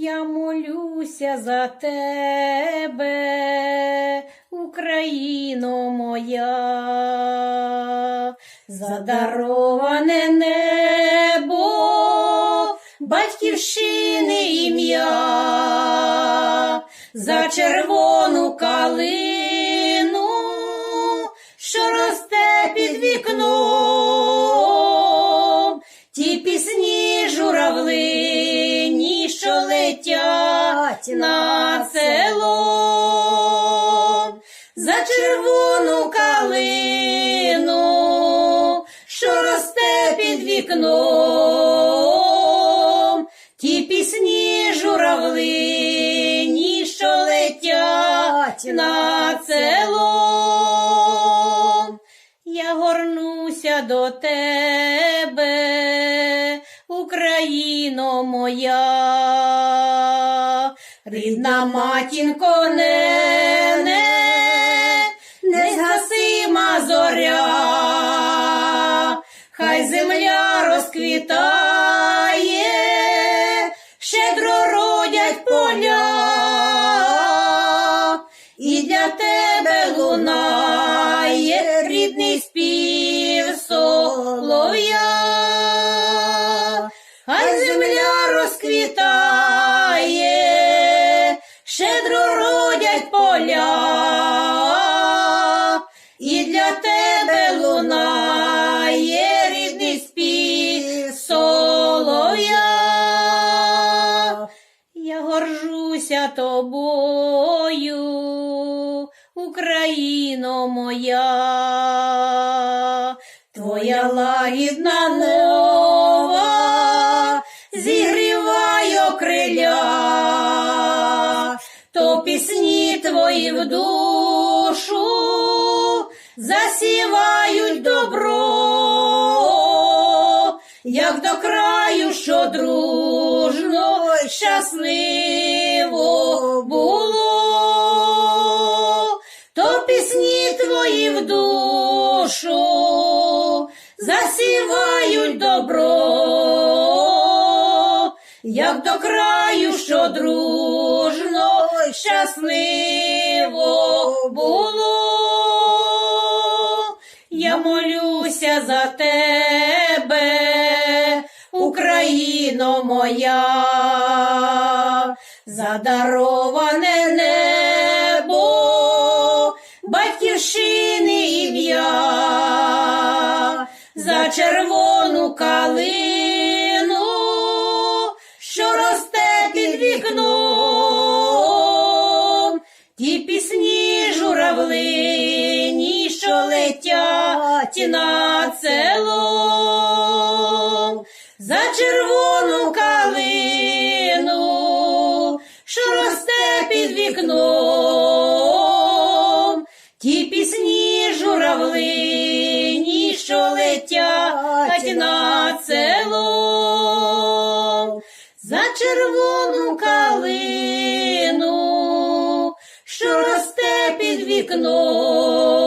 Я молюся за тебе, Україно моя, задароване небо, батьківщини ім'я, за червону калину, що росте під вікном, над селом, за червону калину, що росте під вікном, ті пісні журавлині, що летять над селом. Я горнуся до тебе, Україно моя, рідна матінко нене, незгасима зоря, хай земля розквітає, щедро родять поля, і для тебе лунає рідний спів солов'я, хай земля розквітає, щедро родять поля, і для тебе лунає рідний спів солов'я. Я горжуся тобою, Україно моя, твоя лагідна мова зігріває криля, то пісні твої в душу засівають добро. Як до краю, що дружно щасливо було, то пісні твої в душу засівають добро, як до краю, що дружно щасливо було. Я молюся за тебе, Україно моя, задароване небо, батьківщини ім'я, за червону калину, летять над за червону калину, що росте під вікном, ті пісні журавлині, що летять над селом, за червону калину, що росте під вікном.